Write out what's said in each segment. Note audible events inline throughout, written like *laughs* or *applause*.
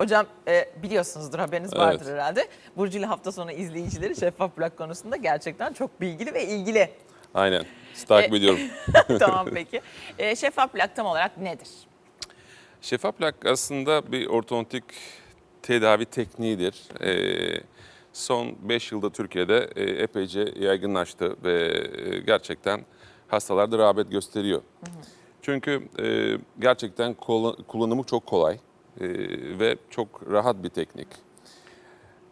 Hocam e, biliyorsunuzdur haberiniz vardır Evet. herhalde. Burcu ile hafta sonu izleyicileri şeffaf plak konusunda gerçekten çok bilgili ve ilgili. Aynen. Takip E- ediyorum. *laughs* tamam *laughs* peki. E, şeffaf plak tam olarak nedir? Şeffaf plak aslında bir ortodontik tedavi tekniğidir. Ee, son 5 yılda Türkiye'de e, epeyce yaygınlaştı ve e, gerçekten hastalarda rağbet gösteriyor. Çünkü e, gerçekten kullanımı çok kolay e, ve çok rahat bir teknik.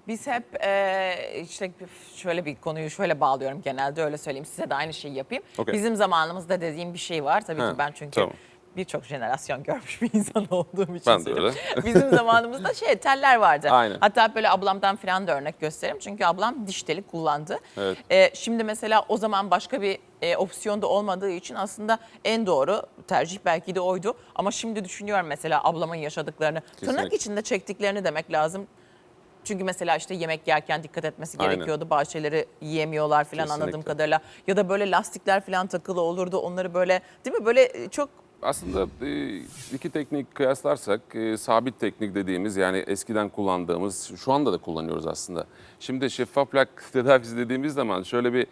Biz hep e, işte şöyle bir konuyu şöyle bağlıyorum genelde öyle söyleyeyim size de aynı şeyi yapayım. Okey. Bizim zamanımızda dediğim bir şey var tabii Ha, ki ben çünkü tamam. birçok jenerasyon görmüş bir insan olduğum için Ben de öyle. Bizim zamanımızda şey teller vardı. Aynen. Hatta böyle ablamdan falan da örnek gösteririm çünkü ablam diş teli kullandı. Evet. E, şimdi mesela o zaman başka bir e, opsiyon da olmadığı için aslında en doğru tercih belki de oydu. Ama şimdi düşünüyorum mesela ablamın yaşadıklarını. Tırnak Kesinlikle. içinde çektiklerini demek lazım. Çünkü mesela işte yemek yerken dikkat etmesi Aynen. gerekiyordu. Bazı şeyleri yiyemiyorlar falan Kesinlikle. anladığım kadarıyla. Ya da böyle lastikler falan takılı olurdu. Onları böyle değil mi böyle e, çok Aslında e, iki teknik kıyaslarsak e, sabit teknik dediğimiz yani eskiden kullandığımız şu anda da kullanıyoruz aslında. Şimdi şeffaf plak *laughs* tedavisi dediğimiz zaman şöyle bir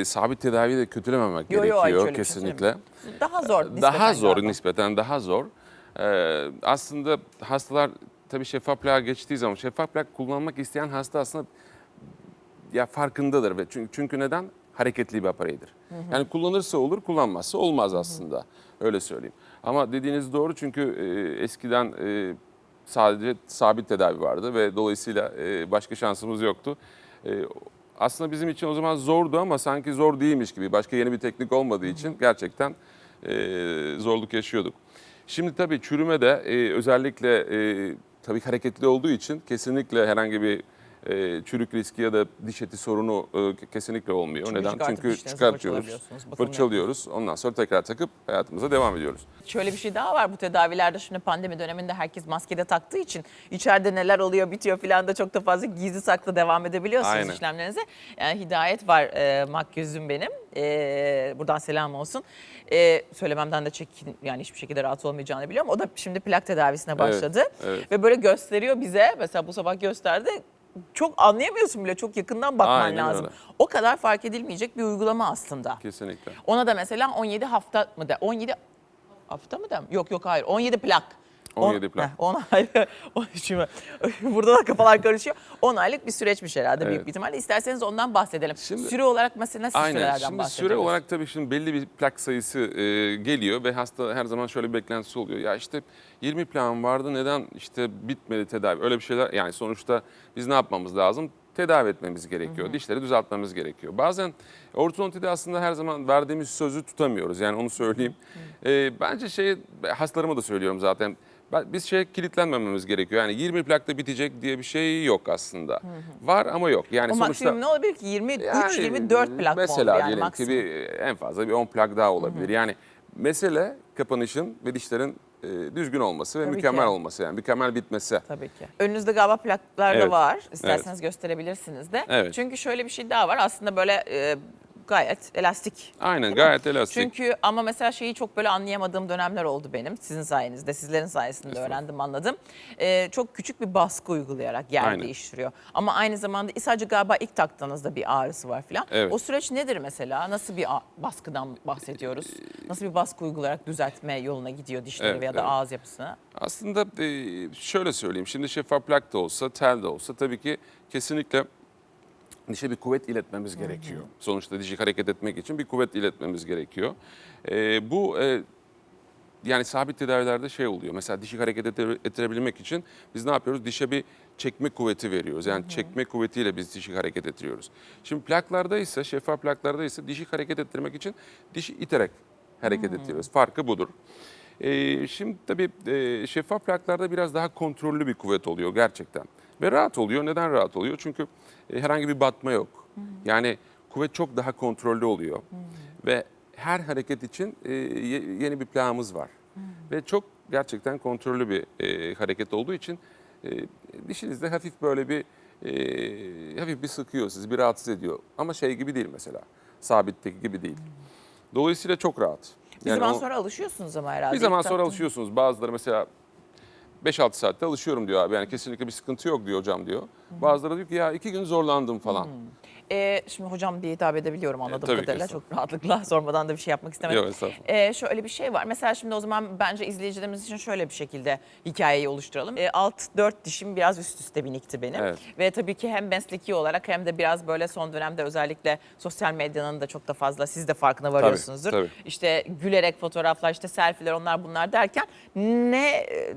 e, sabit tedaviyi de kötülememek Yo, yo, gerekiyor şöyle bir şey kesinlikle. daha zor. nispeten daha zor galiba. nispeten daha zor. Ee, aslında hastalar tabii şeffaf plağa geçtiği zaman şeffaf plak kullanmak isteyen hasta aslında ya farkındadır ve çünkü, çünkü neden hareketli bir apareydir. Yani kullanırsa olur, kullanmazsa olmaz aslında. Öyle söyleyeyim. Ama dediğiniz doğru çünkü e, eskiden e, sadece sabit tedavi vardı ve dolayısıyla e, başka şansımız yoktu. E, aslında bizim için o zaman zordu ama sanki zor değilmiş gibi. Başka yeni bir teknik olmadığı için gerçekten e, zorluk yaşıyorduk. Şimdi tabii çürüme de e, özellikle e, tabii hareketli olduğu için kesinlikle herhangi bir e, çürük riski ya da diş eti sorunu e, kesinlikle olmuyor. Çünkü Neden? Çünkü çıkartıyoruz, fırçalıyoruz. Ondan sonra tekrar takıp hayatımıza devam ediyoruz. Şöyle bir şey daha var bu tedavilerde şimdi pandemi döneminde herkes maskede taktığı için içeride neler oluyor bitiyor falan da çok da fazla gizli saklı devam edebiliyorsunuz Aynen. işlemlerinize. Yani hidayet var e, makyözüm benim. E, buradan selam olsun. E, söylememden de çekin yani hiçbir şekilde rahat olmayacağını biliyorum. O da şimdi plak tedavisine başladı. evet. Ve böyle gösteriyor bize mesela bu sabah gösterdi. Çok anlayamıyorsun bile çok yakından bakman Aynen lazım. öyle. O kadar fark edilmeyecek bir uygulama aslında. Kesinlikle. Ona da mesela 17 hafta mı da 17 hafta mı da yok yok hayır 17 plak. 17 plak. Heh, 10 aylık. *laughs* *laughs* Burada da kafalar karışıyor. 10 aylık bir süreçmiş herhalde büyük Evet. bir ihtimalle. İsterseniz ondan bahsedelim. Şimdi- süre olarak mesela nasıl Aynen. sürelerden Şimdi süre olarak tabii şimdi belli bir plak sayısı e, geliyor ve hasta her zaman şöyle bir beklentisi oluyor. Ya işte 20 plağım vardı neden işte bitmedi tedavi? Öyle bir şeyler yani sonuçta biz ne yapmamız lazım? Tedavi etmemiz gerekiyor. Dişleri düzeltmemiz gerekiyor. Bazen ortodontide aslında her zaman verdiğimiz sözü tutamıyoruz. Yani onu söyleyeyim. E, bence şey hastalarıma da söylüyorum zaten. Ben- Biz şey kilitlenmememiz gerekiyor. Yani 20 plakta bitecek diye bir şey yok aslında. Var ama yok. Yani o sonuçta maksimum ne olabilir ki? 23, yani 24 plak Mesela yani diyelim maksimum? ki bir en fazla bir 10 plak daha olabilir. Yani mesele kapanışın ve dişlerin e, düzgün olması ve Tabii mükemmel ki. olması yani mükemmel bitmesi. Tabii ki. Önünüzde galiba plaklar da Evet, var. İsterseniz gösterebilirsiniz de. Evet. Çünkü şöyle bir şey daha var. Aslında böyle e, gayet elastik. Aynen gayet elastik. Çünkü ama mesela şeyi çok böyle anlayamadığım dönemler oldu benim. Sizin sayenizde, sizlerin sayesinde öğrendim, anladım. Ee, çok küçük bir baskı uygulayarak yer Aynen. değiştiriyor. Ama aynı zamanda sadece galiba ilk taktığınızda bir ağrısı var falan. Evet. O süreç nedir mesela? Nasıl bir baskıdan bahsediyoruz? Nasıl bir baskı uygulayarak düzeltme yoluna gidiyor dişleri Evet, veya da evet. ağız yapısına? Aslında şöyle söyleyeyim. Şimdi şeffaf plak da olsa, tel de olsa tabii ki kesinlikle dişe bir kuvvet iletmemiz gerekiyor. Sonuçta dişi hareket etmek için bir kuvvet iletmemiz gerekiyor. E, bu e, yani sabit tedavilerde şey oluyor. Mesela dişi hareket ettirebilmek için biz ne yapıyoruz? Dişe bir çekme kuvveti veriyoruz. Yani çekme kuvvetiyle biz dişi hareket ettiriyoruz. Şimdi plaklarda ise, şeffaf plaklarda ise dişi hareket ettirmek için dişi iterek hareket ettiriyoruz. Farkı budur. Ee, şimdi tabii e, şeffaf plaklarda biraz daha kontrollü bir kuvvet oluyor gerçekten. Ve rahat oluyor. Neden rahat oluyor? Çünkü e, herhangi bir batma yok. Yani kuvvet çok daha kontrollü oluyor. Ve her hareket için e, ye- yeni bir plağımız var. Ve çok gerçekten kontrollü bir e, hareket olduğu için dişinizde hafif böyle bir hafif bir sıkıyor sizi, bir rahatsız ediyor. Ama şey gibi değil mesela. Sabitteki gibi değil. Dolayısıyla çok rahat. Bir zaman o- sonra alışıyorsunuz ama herhalde. bir zaman sonra alışıyorsunuz. Bazıları mesela 5-6 saatte alışıyorum diyor abi. Yani kesinlikle bir sıkıntı yok diyor hocam diyor. Bazıları diyor ki ya iki gün zorlandım falan. Ee, şimdi hocam diye hitap edebiliyorum anladığım tabii ki kadarıyla çok rahatlıkla *laughs* sormadan da bir şey yapmak istemedim. Yok, estağfurullah. Ee, şöyle bir şey var. Mesela şimdi o zaman bence izleyicilerimiz için şöyle bir şekilde hikayeyi oluşturalım. Ee, alt dört dişim biraz üst üste binikti benim. Evet. Ve tabii ki hem mesleki olarak hem de biraz böyle son dönemde özellikle sosyal medyanın da çok da fazla siz de farkına varıyorsunuzdur. tabii. İşte gülerek fotoğraflar, işte selfie'ler onlar bunlar derken ne e,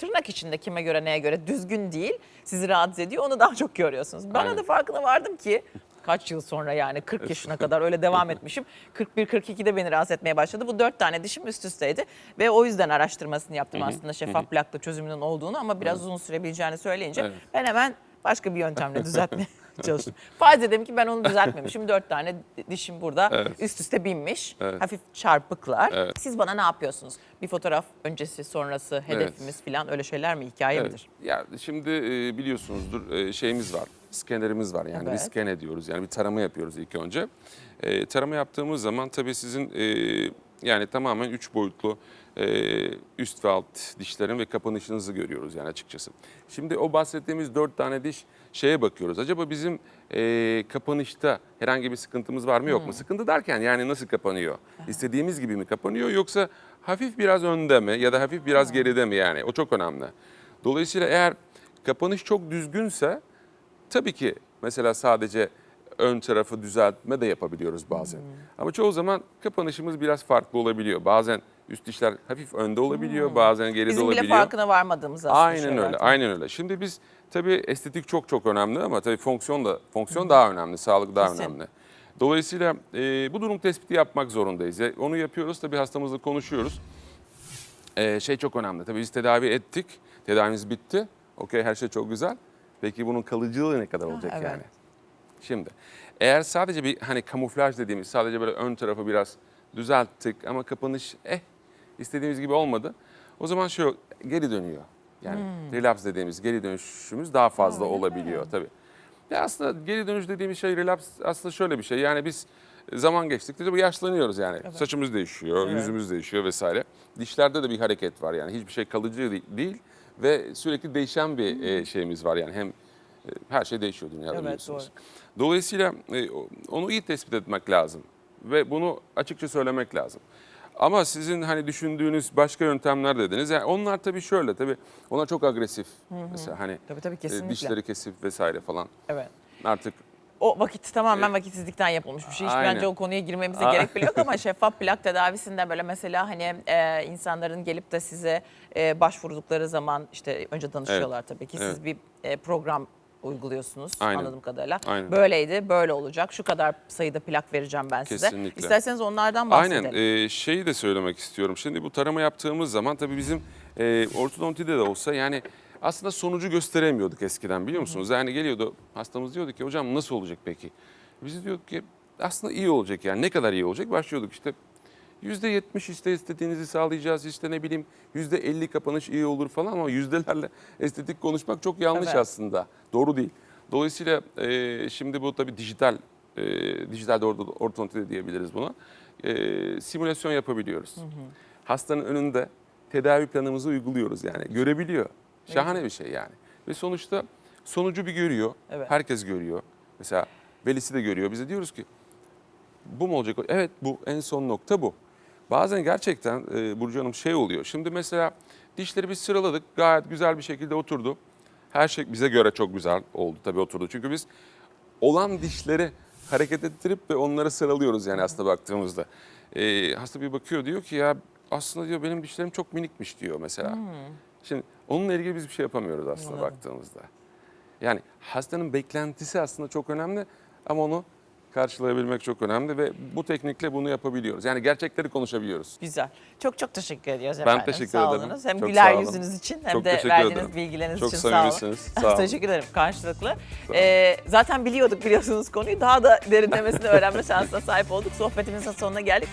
tırnak içinde kime göre neye göre düzgün değil sizi rahatsız ediyor onu daha çok görüyorsunuz. Ben Aynen. de farkına vardım ki kaç yıl sonra yani 40 yaşına kadar öyle devam *laughs* etmişim. 41-42'de beni rahatsız etmeye başladı. Bu dört tane dişim üst üsteydi ve o yüzden araştırmasını yaptım aslında şeffaf plakla çözümünün olduğunu ama biraz uzun sürebileceğini söyleyince ben hemen başka bir yöntemle *laughs* düzeltmeye *laughs* çalıştım. Farz edelim ki ben onu düzeltmemişim. Dört tane dişim burada Evet. üst üste binmiş. Evet. Hafif çarpıklar. Evet. Siz bana ne yapıyorsunuz? Bir fotoğraf öncesi, sonrası, hedefimiz falan öyle şeyler mi? Hikaye Evet. midir? Ya şimdi e, biliyorsunuzdur e, şeyimiz var. Skenerimiz var yani Evet. bir scan ediyoruz yani bir tarama yapıyoruz ilk önce. E, tarama yaptığımız zaman tabii sizin e, yani tamamen üç boyutlu e, üst ve alt dişlerin ve kapanışınızı görüyoruz yani açıkçası. Şimdi o bahsettiğimiz dört tane diş şeye bakıyoruz. Acaba bizim e, kapanışta herhangi bir sıkıntımız var mı yok mu? Sıkıntı derken yani nasıl kapanıyor? İstediğimiz gibi mi kapanıyor yoksa hafif biraz önde mi ya da hafif biraz geride mi yani? O çok önemli. Dolayısıyla eğer kapanış çok düzgünse tabii ki mesela sadece ön tarafı düzeltme de yapabiliyoruz bazen. Ama çoğu zaman kapanışımız biraz farklı olabiliyor. Bazen üst dişler hafif önde olabiliyor, bazen geride Bizim bile olabiliyor. farkına varmadığımız aslında Aynen öyle, aynen öyle. Şimdi biz tabii estetik çok çok önemli ama tabii fonksiyon da fonksiyon daha önemli, sağlık daha Kesin. önemli. Dolayısıyla e, bu durum tespiti yapmak zorundayız. E, Onu yapıyoruz tabii hastamızla konuşuyoruz. E, şey çok önemli. Tabii biz tedavi ettik, tedavimiz bitti. Okey her şey çok güzel. Peki bunun kalıcılığı ne kadar olacak evet. yani? Şimdi eğer sadece bir hani kamuflaj dediğimiz sadece böyle ön tarafı biraz düzelttik ama kapanış eh istediğimiz gibi olmadı. O zaman şu geri dönüyor. Yani relapse dediğimiz geri dönüşümüz daha fazla Hmm. Öyle olabiliyor tabii. Ya aslında geri dönüş dediğimiz şey relapse aslında şöyle bir şey. Yani biz zaman geçtikçe bu yaşlanıyoruz yani. Saçımız değişiyor, Evet. yüzümüz değişiyor vesaire. Dişlerde de bir hareket var yani. Hiçbir şey kalıcı de- değil ve sürekli değişen bir e, şeyimiz var yani. Hem e, her şey değişiyor dünyada Evet, biliyorsunuz. Dolayısıyla e, onu iyi tespit etmek lazım ve bunu açıkça söylemek lazım. Ama sizin hani düşündüğünüz başka yöntemler dediniz. Yani onlar tabii şöyle tabii onlar çok agresif. Mesela hani Tabii tabii e, kesinlikle. dişleri kesip vesaire falan. Evet. Artık O vakit tamamen vakitsizlikten yapılmış bir şey. Hiç Aynen. bence o konuya girmemize Aa. gerek bile yok ama *laughs* şeffaf plak tedavisinde böyle mesela hani e, insanların gelip de size e, başvurdukları zaman işte önce danışıyorlar tabii ki. Siz Evet. bir e, program uyguluyorsunuz Aynen. anladığım kadarıyla. Aynen. Böyleydi, böyle olacak. Şu kadar sayıda plak vereceğim ben size. Kesinlikle. İsterseniz onlardan bahsedelim. Aynen. e, şeyi de söylemek istiyorum. Şimdi bu tarama yaptığımız zaman tabii bizim e, ortodontide de olsa yani aslında sonucu gösteremiyorduk eskiden biliyor musunuz? Yani geliyordu hastamız diyordu ki hocam nasıl olacak peki? Biz diyorduk ki aslında iyi olacak yani ne kadar iyi olacak? Başlıyorduk işte %70 işte istediğinizi sağlayacağız işte ne bileyim %50 kapanış iyi olur falan ama yüzdelerle *laughs* estetik konuşmak çok yanlış Evet. aslında. Doğru değil. Dolayısıyla e, şimdi bu tabii dijital e, dijital orto- ortodonti de diyebiliriz buna. E, simülasyon yapabiliyoruz. Hastanın önünde tedavi planımızı uyguluyoruz yani görebiliyor. Şahane bir şey yani. Ve sonuçta sonucu bir görüyor. Evet. Herkes görüyor. Mesela velisi de görüyor. Biz de diyoruz ki bu mu olacak? Evet bu en son nokta bu. Bazen gerçekten e, Burcu Hanım şey oluyor. Şimdi mesela dişleri biz sıraladık. Gayet güzel bir şekilde oturdu. Her şey bize göre çok güzel oldu tabii oturdu. Çünkü biz olan dişleri hareket ettirip ve onları sıralıyoruz yani aslında baktığımızda. E, hasta bir bakıyor diyor ki ya aslında diyor benim dişlerim çok minikmiş diyor mesela. Şimdi onunla ilgili biz bir şey yapamıyoruz aslında Anladım. baktığımızda. Yani hastanın beklentisi aslında çok önemli ama onu karşılayabilmek çok önemli ve bu teknikle bunu yapabiliyoruz. Yani gerçekleri konuşabiliyoruz. Güzel. Çok çok teşekkür ediyoruz Ben efendim. teşekkür sağ ederim. olunuz. Hem Çok güler yüzünüz için hem Çok de verdiğiniz ederim. bilgileriniz Çok için sağ olun. samimisiniz. Sağ *laughs* olun. teşekkür ederim karşılıklı. Ee, zaten biliyorduk biliyorsunuz konuyu. Daha da derinlemesine öğrenme şansına sahip olduk. Sohbetimizin sonuna geldik.